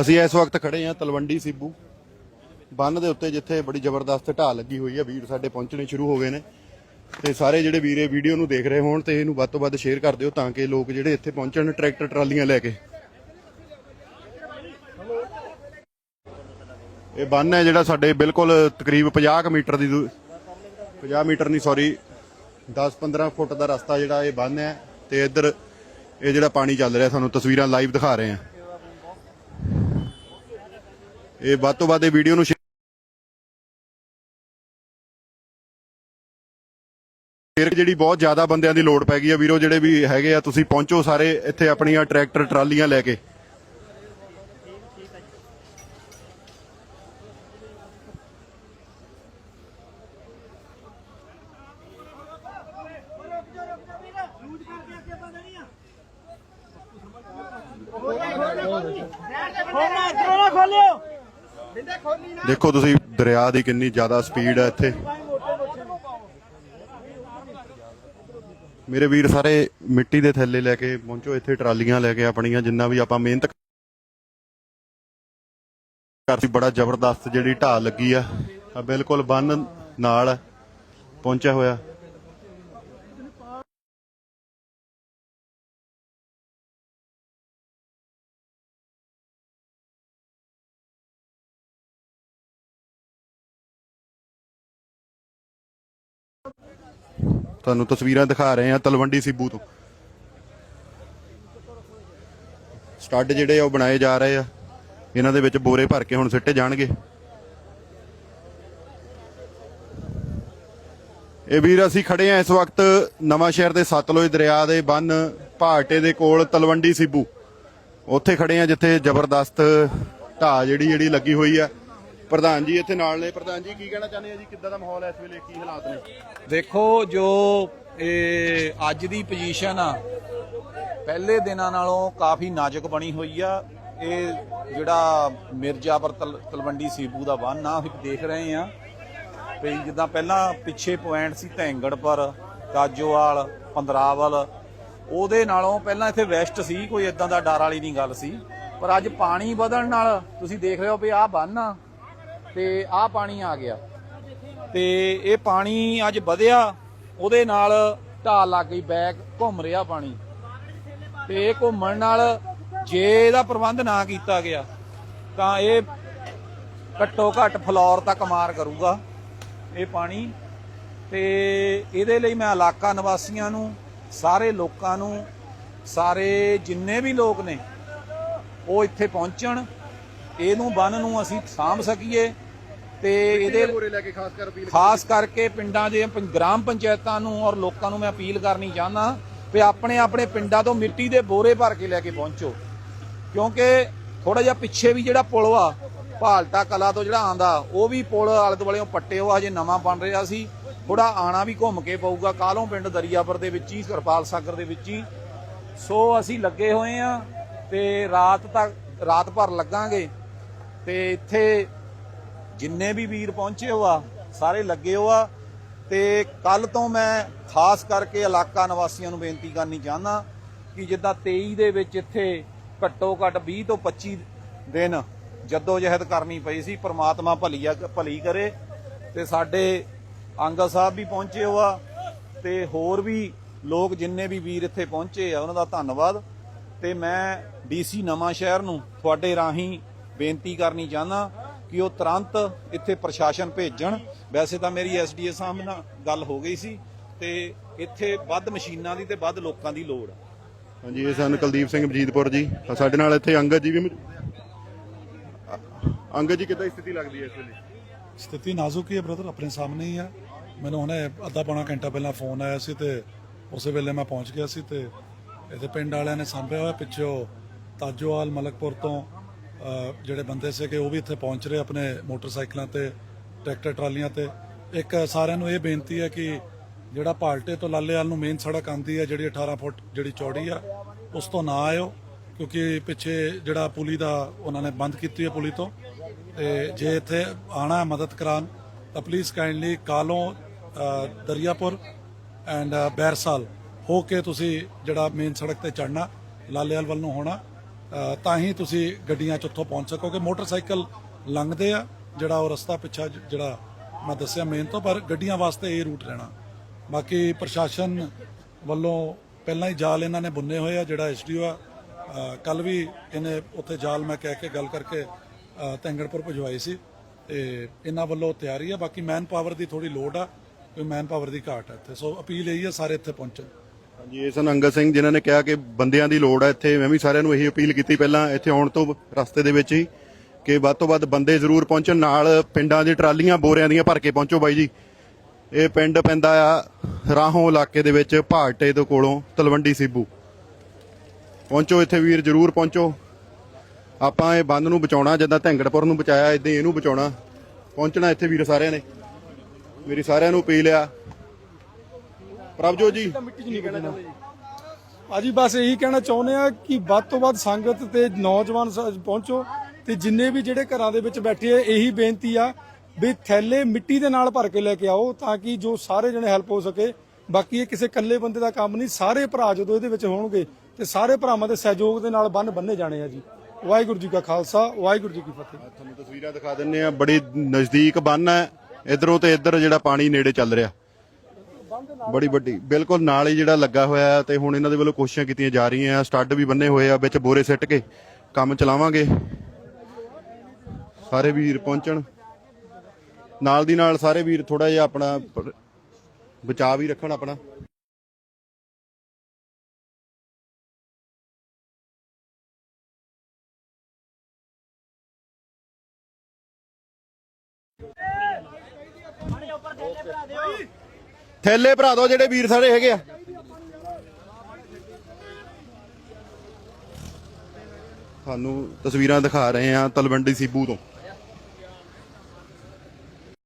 ਅਸੀਂ ਇਸ ਵਕਤ ਖੜੇ ਹਾਂ ਤਲਵੰਡੀ ਸਿੱਬੂ। ਬੰਨ ਦੇ ਉੱਤੇ ਜਿੱਥੇ ਬੜੀ ਜ਼ਬਰਦਸਤ ਢਾਲ ਲੱਗੀ ਹੋਈ ਹੈ, ਵੀਰ ਸਾਡੇ ਪਹੁੰਚਣੇ ਸ਼ੁਰੂ ਹੋ ਗਏ ਨੇ। ਤੇ ਸਾਰੇ ਜਿਹੜੇ ਵੀਰੇ ਵੀਡੀਓ ਨੂੰ ਦੇਖ ਰਹੇ ਹੋਣ ਤੇ ਇਹਨੂੰ ਵੱਧ ਤੋਂ ਵੱਧ ਸ਼ੇਅਰ ਕਰ ਦਿਓ ਤਾਂ ਕਿ ਲੋਕ ਜਿਹੜੇ ਇੱਥੇ ਪਹੁੰਚਣ ਟਰੈਕਟਰ ਟਰਾਲੀਆਂ ਲੈ ਕੇ। ਇਹ ਬੰਨ ਹੈ ਜਿਹੜਾ ਸਾਡੇ ਬਿਲਕੁਲ ਤਕਰੀਬ 50 ਮੀਟਰ ਦੀ ਦੂ- 50 ਮੀਟਰ ਨਹੀਂ ਸੌਰੀ 10-15 ਫੁੱਟ ਦਾ ਰਸਤਾ ਜਿਹੜਾ ਇਹ ਬੰਨ ਹੈ ਤੇ ਇੱਧਰ ਇਹ ਜਿਹੜਾ ਪਾਣੀ ਚੱਲ ਰਿਹਾ ਸਾਨੂੰ ਤਸਵੀਰਾਂ ਲਾਈਵ ਦਿਖਾ ਰਹੇ ਆ ਇਹ ਵੱਧ ਤੋਂ ਵੱਧ ਇਹ ਵੀਡੀਓ ਨੂੰ ਸ਼ੇਅਰ ਜਿਹੜੀ ਬਹੁਤ ਜ਼ਿਆਦਾ ਬੰਦਿਆਂ ਦੀ ਲੋੜ ਪੈ ਗਈ ਆ ਵੀਰੋ, ਜਿਹੜੇ ਵੀ ਹੈਗੇ ਆ, ਤੁਸੀਂ ਪਹੁੰਚੋ ਸਾਰੇ ਇੱਥੇ ਆਪਣੀਆਂ ਟਰੈਕਟਰ, ਟਰਾਲੀਆਂ ਲੈ ਕੇ ਖੋਲਣਾ ਇਧਰੋਂ ਨਾ ਖੋਲਿਓ ਦੇਖੋ ਤੁਸੀਂ ਦਰਿਆ ਦੀ ਕਿੰਨੀ ਜ਼ਿਆਦਾ ਸਪੀਡ ਹੈ ਇੱਥੇ। ਮੇਰੇ ਵੀਰ ਸਾਰੇ ਮਿੱਟੀ ਦੇ ਥੱਲੇ ਲੈ ਕੇ ਪਹੁੰਚੋ, ਇੱਥੇ ਟਰਾਲੀਆਂ ਲੈ ਕੇ ਆਪਣੀਆਂ, ਜਿੰਨਾ ਵੀ ਆਪਾਂ ਮਿਹਨਤ ਕਰਤੀ ਬੜਾ ਜ਼ਬਰਦਸਤ ਜਿਹੜੀ ਢਾਲ ਲੱਗੀ ਆ। ਆ ਬਿਲਕੁਲ ਬੰਨ ਨਾਲ ਪਹੁੰਚਿਆ ਹੋਇਆ। ਤੁਹਾਨੂੰ ਤਸਵੀਰਾਂ ਦਿਖਾ ਰਹੇ ਹਾਂ ਤਲਵੰਡੀ ਸਿੱਬੂ ਤੋਂ। ਸਟੱਡ ਜਿਹੜੇ ਆ ਉਹ ਬਣਾਏ ਜਾ ਰਹੇ ਆ। ਇਹਨਾਂ ਦੇ ਵਿੱਚ ਬੋਰੇ ਭਰ ਕੇ ਹੁਣ ਸਿੱਟੇ ਜਾਣਗੇ। ਇਹ ਵੀਰ, ਅਸੀਂ ਖੜੇ ਆ ਇਸ ਵਕਤ ਨਵਾਂ ਸ਼ਹਿਰ ਦੇ ਸਤਲੁਜ ਦਰਿਆ ਦੇ ਬੰਨ ਭਾਟੇ ਦੇ ਕੋਲ ਤਲਵੰਡੀ ਸਿੱਬੂ। ਉੱਥੇ ਖੜੇ ਆ ਜਿੱਥੇ ਜ਼ਬਰਦਸਤ ਢਾਹ ਜਿਹੜੀ ਜਿਹੜੀ ਲੱਗੀ ਹੋਈ ਆ। ਪ੍ਰਧਾਨ ਜੀ, ਇੱਥੇ ਨਾਲ ਨੇ। ਪ੍ਰਧਾਨ ਜੀ, ਕੀ ਕਹਿਣਾ ਚਾਹੁੰਦੇ ਆ ਜੀ? ਕਿੱਦਾਂ ਦਾ ਮਾਹੌਲ ਹੈ ਇਸ ਵੇਲੇ? ਕੀ ਹਾਲਾਤ ਨੇ? ਦੇਖੋ, ਜੋ ਇਹ ਅੱਜ ਦੀ ਪੋਜੀਸ਼ਨ ਆ, ਪਹਿਲੇ ਦਿਨਾਂ ਨਾਲੋਂ ਕਾਫੀ ਨਾਜ਼ੁਕ ਬਣੀ ਹੋਈ ਆ। ਇਹ ਜਿਹੜਾ ਮਿਰਜ਼ਾਪੁਰ ਤਲਵੰਡੀ ਸੀਬੂ ਦਾ ਬੰਨ ਆ, ਅਸੀਂ ਦੇਖ ਰਹੇ ਆ। ਵੀ ਜਿੱਦਾਂ ਪਹਿਲਾਂ ਪਿੱਛੇ ਪੁਆਇੰਟ ਸੀ ਧੈਂਗੜਪੁਰ ਕਾਜੋਵਾਲ, ਪੰਦਰਾਵਲ, ਉਹਦੇ ਨਾਲੋਂ ਪਹਿਲਾਂ ਇੱਥੇ ਵੈਸਟ ਸੀ, ਕੋਈ ਇਦਾਂ ਦਾ ਡਰ ਵਾਲੀ ਨਹੀਂ ਗੱਲ ਸੀ। ਪਰ ਅੱਜ ਪਾਣੀ ਵਧਣ ਨਾਲ ਤੁਸੀਂ ਦੇਖ ਰਹੇ ਹੋ ਵੀ ਆਹ ਬੰਨ ਆ ਤੇ ਆਹ ਪਾਣੀ ਆ ਗਿਆ। ਤੇ ਇਹ ਪਾਣੀ ਅੱਜ ਵਧਿਆ ਉਹਦੇ ਨਾਲ ਢਾਲ ਲੱਗ ਗਈ ਬੈਕ ਘੁੰਮ ਰਿਹਾ ਪਾਣੀ। ਤੇ ਇਹ ਘੁੰਮਣ ਨਾਲ ਜੇ ਇਹਦਾ ਪ੍ਰਬੰਧ ਨਾ ਕੀਤਾ ਗਿਆ ਤਾਂ ਇਹ ਘੱਟੋ ਘੱਟ ਫਲੋਰ ਤੱਕ ਮਾਰ ਕਰੂਗਾ ਇਹ ਪਾਣੀ। ਤੇ ਇਹਦੇ ਲਈ ਮੈਂ ਇਲਾਕਾ ਨਿਵਾਸੀਆਂ ਨੂੰ ਸਾਰੇ ਲੋਕਾਂ ਨੂੰ ਸਾਰੇ ਜਿੰਨੇ ਵੀ ਲੋਕ ਨੇ ਉਹ ਇੱਥੇ ਪਹੁੰਚਣ। ਇਹਨੂੰ ਬੰਨ ਨੂੰ ਅਸੀਂ ਸਾਂਭ ਸਕੀਏ। ਤੇ ਇਹਦੇ ਬੋਰੇ ਲੈ ਕੇ ਖਾਸ ਕਰ ਅਪੀਲ ਖਾਸ ਕਰਕੇ ਪਿੰਡਾਂ ਦੇ ਪੰ- ਗ੍ਰਾਮ ਪੰਚਾਇਤਾਂ ਨੂੰ ਔਰ ਲੋਕਾਂ ਨੂੰ ਮੈਂ ਅਪੀਲ ਕਰਨੀ ਚਾਹੁੰਦਾ ਵੀ ਆਪਣੇ ਆਪਣੇ ਪਿੰਡਾਂ ਤੋਂ ਮਿੱਟੀ ਦੇ ਬੋਰੇ ਭਰ ਕੇ ਲੈ ਕੇ ਪਹੁੰਚੋ। ਕਿਉਂਕਿ ਥੋੜਾ ਜਿਹਾ ਪਿੱਛੇ ਵੀ ਜਿਹੜਾ ਪੁਲ ਆ ਭਾਲਟਾ ਕਲਾ ਤੋਂ ਜਿਹੜਾ ਆਂਦਾ ਉਹ ਵੀ ਪੁਲ ਆਲੇ ਦੁਆਲੇ ਪੱਟੇ ਉਹ ਹਜੇ ਨਵਾਂ ਬਣ ਰਿਹਾ ਸੀ। ਥੋੜਾ ਆਣਾ ਵੀ ਘੁੰਮ ਕੇ ਪਊਗਾ ਕਾਲੋਂ ਪਿੰਡ ਦਰਿਆਪੁਰ ਦੇ ਵਿੱਚ ਹੀ ਕਿਰਪਾਲ ਸਾਗਰ ਦੇ ਵਿੱਚ ਹੀ। ਸੋ ਅਸੀਂ ਲੱਗੇ ਹੋਏ ਆ ਤੇ ਰਾਤ ਤੱਕ ਰਾਤ ਭਰ ਲੱਗਾਂਗੇ ਤੇ ਇੱਥੇ ਜਿੰਨੇ ਵੀ ਵੀਰ ਪਹੁੰਚੇ ਹੋ ਆ ਸਾਰੇ ਲੱਗੇ ਹੋ ਆ ਤੇ ਕੱਲ ਤੋਂ ਮੈਂ ਖਾਸ ਕਰਕੇ ਇਲਾਕਾ ਨਿਵਾਸੀਆਂ ਨੂੰ ਬੇਨਤੀ ਕਰਨੀ ਚਾਹੁੰਦਾ ਕਿ ਜਿੱਦਾਂ 23 ਦੇ ਵਿੱਚ ਇੱਥੇ ਘੱਟੋ ਘੱਟ 20 ਤੋਂ 25 ਦਿਨ ਜੱਦੋ ਜਹਿਦ ਕਰਨੀ ਪਈ ਸੀ, ਪ੍ਰਮਾਤਮਾ ਭਲੀਆ ਭਲੀ ਕਰੇ ਤੇ ਸਾਡੇ ਅੰਗਦ ਸਾਹਿਬ ਵੀ ਪਹੁੰਚੇ ਹੋ ਆ ਤੇ ਹੋਰ ਵੀ ਲੋਕ ਜਿੰਨੇ ਵੀ ਵੀਰ ਇੱਥੇ ਪਹੁੰਚੇ ਆ, ਉਹਨਾਂ ਦਾ ਧੰਨਵਾਦ ਤੇ ਮੈਂ ਡੀਸੀ ਨਵਾਂ ਸ਼ਹਿਰ ਨੂੰ ਤੁਹਾਡੇ ਰਾਹੀਂ ਬੇਨਤੀ ਕਰਨੀ ਚਾਹੁੰਦਾ ਕਿ ਉਹ ਤੁਰੰਤ ਇੱਥੇ ਪ੍ਰਸ਼ਾਸਨ ਭੇਜਣ। ਵੈਸੇ ਤਾਂ ਮੇਰੀ ਐਸਡੀਏ ਸਾਹਿਬ ਨਾਲ ਗੱਲ ਹੋ ਗਈ ਸੀ ਤੇ ਇੱਥੇ ਵੱਧ ਮਸ਼ੀਨਾਂ ਦੀ ਤੇ ਵੱਧ ਲੋਕਾਂ ਦੀ ਲੋੜ ਆ। ਹਾਂਜੀ ਇਹ ਸਨ ਕੁਲਦੀਪ ਸਿੰਘ ਬਜੀਤਪੁਰ ਜੀ। ਸਾਡੇ ਨਾਲ ਇੱਥੇ ਅੰਗਦ ਜੀ ਵੀ ਮੌਜੂਦ। ਅੰਗਦ ਜੀ ਕਿੱਦਾਂ ਸਥਿਤੀ ਲੱਗਦੀ ਹੈ ਇਸ ਵੇਲੇ? ਸਥਿਤੀ ਨਾਜ਼ੁਕ ਹੀ ਹੈ ਬ੍ਰਦਰ ਆਪਣੇ ਸਾਹਮਣੇ ਹੀ ਆ। ਮੈਨੂੰ ਹੁਣੇ ਅੱਧਾ ਪੌਣਾ ਘੰਟਾ ਪਹਿਲਾਂ ਫੋਨ ਆਇਆ ਸੀ ਤੇ ਉਸੇ ਵੇਲੇ ਮੈਂ ਪਹੁੰਚ ਗਿਆ ਸੀ ਤੇ ਇਹਦੇ ਪਿੰਡ ਵਾਲਿਆਂ ਨੇ ਸਾਂਭਿਆ ਹੋਇਆ ਪਿੱਛੋਂ ਤਾਜੋਵਾਲ ਮਲਕਪੁਰ ਤੋਂ ਜਿਹੜੇ ਬੰਦੇ ਸੀਗੇ, ਉਹ ਵੀ ਇੱਥੇ ਪਹੁੰਚ ਰਹੇ ਆਪਣੇ ਮੋਟਰਸਾਈਕਲਾਂ ਤੇ, ਟਰੈਕਟਰ ਟਰਾਲੀਆਂ ਤੇ। ਇੱਕ ਸਾਰਿਆਂ ਨੂੰ ਇਹ ਬੇਨਤੀ ਹੈ ਕਿ ਜਿਹੜਾ ਪਾਲਟੇ ਤੋਂ ਲਾਲੇਵਾਲ ਨੂੰ ਮੇਨ ਸੜਕ ਆਂਦੀ ਹੈ, ਜਿਹੜੀ 18 ਫੁੱਟ ਜਿਹੜੀ ਚੌੜੀ ਆ, ਉਸ ਤੋਂ ਨਾ ਆਇਓ, ਕਿਉਂਕਿ ਪਿੱਛੇ ਜਿਹੜਾ ਪੁਲੀ ਦਾ ਉਹਨਾਂ ਨੇ ਬੰਦ ਕੀਤੀ ਹੈ ਪੁਲੀ ਤੋਂ। ਤੇ ਜੇ ਇੱਥੇ ਆਣਾ ਮਦਦ ਕਰਾਉਣ, ਤਾਂ ਪਲੀਜ਼ ਕਾਈਂਡਲੀ ਕਾਲੋਂ ਦਰਿਆਪੁਰ ਐਂਡ ਬੈਰਸਾਲ ਹੋ ਕੇ ਤੁਸੀਂ ਜਿਹੜਾ ਮੇਨ ਸੜਕ ਤੇ ਚੜਨਾ ਲਾਲੇਵਾਲ ਵੱਲ ਨੂੰ ਹੋਣਾ। ਤਾਂ ਹੀ ਤੁਸੀਂ ਗੱਡੀਆਂ 'ਚ ਉੱਥੋਂ ਪਹੁੰਚ ਸਕੋਗੇ ਮੋਟਰਸਾਈਕਲ ਲੰਘਦੇ ਆ ਜਿਹੜਾ ਉਹ ਰਸਤਾ ਪਿੱਛਾ ਜਿਹੜਾ ਮੈਂ ਦੱਸਿਆ ਮੇਨ ਤੋਂ ਪਰ ਗੱਡੀਆਂ ਵਾਸਤੇ ਇਹ ਰੂਟ ਰਹਿਣਾ। ਬਾਕੀ ਪ੍ਰਸ਼ਾਸਨ ਵੱਲੋਂ ਪਹਿਲਾਂ ਹੀ ਜਾਲ ਇਹਨਾਂ ਨੇ ਬੁੰਨੇ ਹੋਏ ਆ ਜਿਹੜਾ ਐਸਡੀਓ ਆ। ਕੱਲ ਵੀ ਇਹਨੇ ਉੱਥੇ ਜਾਲ ਮੈਂ ਕਹਿ ਕੇ ਗੱਲ ਕਰਕੇ ਅ, ਤੈਂਗੜਪੁਰ ਭਜਵਾਈ ਸੀ। ਤੇ ਇਹਨਾਂ ਵੱਲੋਂ ਤਿਆਰੀ ਆ ਬਾਕੀ ਮੈਨ ਪਾਵਰ ਦੀ ਥੋੜੀ ਲੋਡ ਆ ਕੋਈ ਮੈਨ ਪਾਵਰ ਦੀ ਘਾਟ ਹੈ ਇੱਥੇ। ਸੋ ਅਪੀਲ ਇਹੀ ਆ ਸਾਰੇ ਇੱਥੇ ਪਹੁੰਚਣ। ਹਾਂਜੀ, ਇਹ ਸਨ ਅੰਗਦ ਸਿੰਘ ਜਿਨ੍ਹਾਂ ਨੇ ਕਿਹਾ ਕਿ ਬੰਦਿਆਂ ਦੀ ਲੋੜ ਹੈ ਇੱਥੇ। ਮੈਂ ਵੀ ਸਾਰਿਆਂ ਨੂੰ ਇਹੀ ਅਪੀਲ ਕੀਤੀ ਪਹਿਲਾਂ ਇੱਥੇ ਆਉਣ ਤੋਂ ਰਸਤੇ ਦੇ ਵਿੱਚ ਹੀ ਕਿ ਵੱਧ ਤੋਂ ਵੱਧ ਬੰਦੇ ਜ਼ਰੂਰ ਪਹੁੰਚਣ। ਨਾਲ ਪਿੰਡਾਂ ਦੀ ਟਰਾਲੀਆਂ ਬੋਰਿਆਂ ਦੀਆਂ ਭਰ ਕੇ ਪਹੁੰਚੋ ਬਾਈ ਜੀ। ਇਹ ਪਿੰਡ ਪੈਂਦਾ ਆ ਰਾਹੋਂ ਇਲਾਕੇ ਦੇ ਵਿੱਚ ਭਾਟੇ ਤੋਂ ਕੋਲੋਂ ਤਲਵੰਡੀ ਸੀਬੂ। ਪਹੁੰਚੋ ਇੱਥੇ ਵੀਰ, ਜ਼ਰੂਰ ਪਹੁੰਚੋ। ਆਪਾਂ ਇਹ ਬੰਦ ਨੂੰ ਬਚਾਉਣਾ, ਜਿੱਦਾਂ ਧੈਂਗੜਪੁਰ ਨੂੰ ਬਚਾਇਆ, ਇਦਾਂ ਇਹਨੂੰ ਬਚਾਉਣਾ। ਪਹੁੰਚਣਾ ਇੱਥੇ ਵੀਰ ਸਾਰਿਆਂ ਨੇ। ਮੇਰੀ ਸਾਰਿਆਂ ਨੂੰ ਅਪੀਲ ਆ ਪ੍ਰਭਜੋਤ ਜੀ ਕੀ ਕਹਿਣਾ ਚਾਹੁੰਦੇ ਜੀ। ਭਾਜੀ ਬਸ ਇਹੀ ਕਹਿਣਾ ਚਾਹੁੰਦੇ ਆ ਕਿ ਵੱਧ ਤੋਂ ਵੱਧ ਸੰਗਤ ਤੇ ਨੌਜਵਾਨ ਪਹੁੰਚੋ ਤੇ ਜਿੰਨੇ ਵੀ ਜਿਹੜੇ ਘਰਾਂ ਦੇ ਵਿੱਚ ਬੈਠੇ ਆ ਇਹੀ ਬੇਨਤੀ ਆ ਵੀ ਥੈਲੇ ਮਿੱਟੀ ਦੇ ਨਾਲ ਭਰ ਕੇ ਲੈ ਕੇ ਆਓ ਤਾਂ ਕਿ ਜੋ ਸਾਰੇ ਜਣੇ ਹੈਲਪ ਹੋ ਸਕੇ। ਬਾਕੀ ਇਹ ਕਿਸੇ ਇਕੱਲੇ ਬੰਦੇ ਦਾ ਕੰਮ ਨਹੀਂ ਸਾਰੇ ਭਰਾ ਜਦੋਂ ਇਹਦੇ ਵਿੱਚ ਹੋਣਗੇ ਤੇ ਸਾਰੇ ਭਰਾਵਾਂ ਦੇ ਸਹਿਯੋਗ ਦੇ ਨਾਲ ਬੰਨ ਬੰਨੇ ਜਾਣੇ ਆ ਜੀ। ਵਾਹਿਗੁਰੂ ਜੀ ਕਾ ਖਾਲਸਾ ਵਾਹਿਗੁਰੂ ਜੀ ਕੀ ਫਤਿਹ। ਤੁਹਾਨੂੰ ਤਸਵੀਰਾਂ ਦਿਖਾ ਦਿੰਨੇ ਆ ਬੜੀ ਨਜ਼ਦੀਕ ਬੰਨ ਹੈ। ਇਧਰੋਂ ਤੇ ਇੱਧਰ ਜਿਹੜਾ ਪਾਣੀ ਨੇੜੇ ਚੱਲ ਰਿਹਾ। ਬੜੀ ਵੱਡੀ, ਬਿਲਕੁਲ ਨਾਲ ਹੀ ਜਿਹੜਾ ਲੱਗਾ ਹੋਇਆ ਹੈ ਤੇ ਹੁਣ ਇਹਨਾਂ ਦੇ ਵੱਲੋਂ ਕੋਸ਼ਿਸ਼ਾਂ ਕੀਤੀਆਂ ਜਾ ਰਹੀਆਂ ਸਟੱਡ ਵੀ ਬੰਨੇ ਹੋਏ ਆ, ਵਿੱਚ ਬੋਰੇ ਸਿੱਟ ਕੇ ਕੰਮ ਚਲਾਵਾਂਗੇ। ਸਾਰੇ ਵੀਰ ਪਹੁੰਚਣ। ਨਾਲ ਦੀ ਨਾਲ ਸਾਰੇ ਵੀਰ ਥੋੜਾ ਜਿਹਾ ਆਪਣਾ ਬਚਾਅ ਵੀ ਰੱਖਣ ਆਪਣਾ। ਥੈਲੇ ਭਰਾ ਦਿਓ ਜਿਹੜੇ ਵੀਰ ਸਾਰੇ ਹੈਗੇ ਆ। ਤੁਹਾਨੂੰ ਤਸਵੀਰਾਂ ਦਿਖਾ ਰਹੇ ਆ ਤਲਵੰਡੀ ਸੀਬੂ ਤੋਂ।